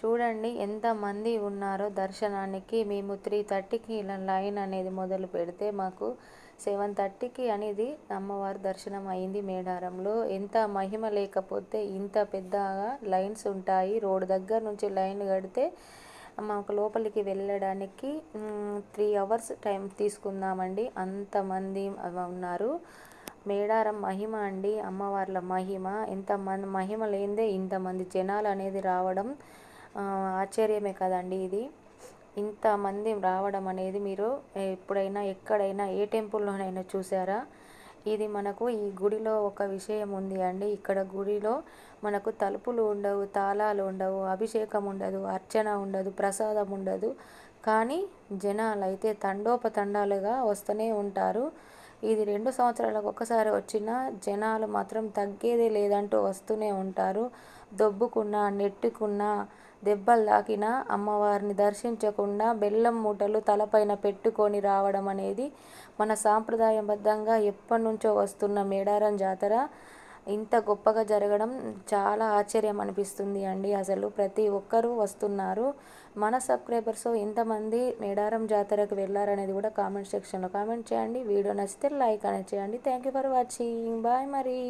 చూడండి ఎంతమంది ఉన్నారో దర్శనానికి. మేము త్రీ థర్టీకి ఇలా లైన్ అనేది మొదలు పెడితే మాకు సెవెన్ థర్టీకి అనేది అమ్మవారి దర్శనం అయింది మేడారంలో. ఎంత మహిమ లేకపోతే ఇంత పెద్దగా లైన్స్ ఉంటాయి. రోడ్ దగ్గర నుంచి లైన్ కడితే మాకు లోపలికి వెళ్ళడానికి త్రీ అవర్స్ టైం తీసుకుందామండి. అంతమంది ఉన్నారు. మేడారం మహిమ అండి అమ్మవార్ల మహిమ. ఎంతమంది మహిమ లేనిదే ఇంతమంది జనాలు అనేది రావడం ఆశ్చర్యమే కదండి ఇది. ఇంతమంది రావడం అనేది మీరు ఎప్పుడైనా ఎక్కడైనా ఏ టెంపుల్లోనైనా చూసారా? ఇది మనకు ఈ గుడిలో ఒక విషయం ఉంది అండి. ఇక్కడ గుడిలో మనకు తలుపులు ఉండవు తాళాలు ఉండవు అభిషేకం ఉండదు అర్చన ఉండదు ప్రసాదం ఉండదు. కానీ జనాలు అయితే తండోపతండాలుగా వస్తూనే ఉంటారు. ఇది రెండు సంవత్సరాలకు ఒకసారి వచ్చిన జనాలు మాత్రం తగ్గేదే లేదంటూ వస్తూనే ఉంటారు. దొబ్బుకున్నా నెట్టుకున్నా దెబ్బలు తాకినా అమ్మవారిని దర్శించకుండా బెల్లం మూటలు తలపైన పెట్టుకొని రావడం అనేది మన సాంప్రదాయబద్ధంగా ఎప్పటి నుంచో వస్తున్న మేడారం జాతర. ఇంత గొప్పగా జరగడం చాలా ఆశ్చర్యం అనిపిస్తుంది అండి. అసలు ప్రతి ఒక్కరూ వస్తున్నారు. మన సబ్స్క్రైబర్స్ ఎంతమంది మేడారం జాతరకు వెళ్ళారనేది కూడా కామెంట్ సెక్షన్లో కామెంట్ చేయండి. వీడియో నచ్చితే లైక్ అనేది చేయండి. Thank you for watching. Bye మరి.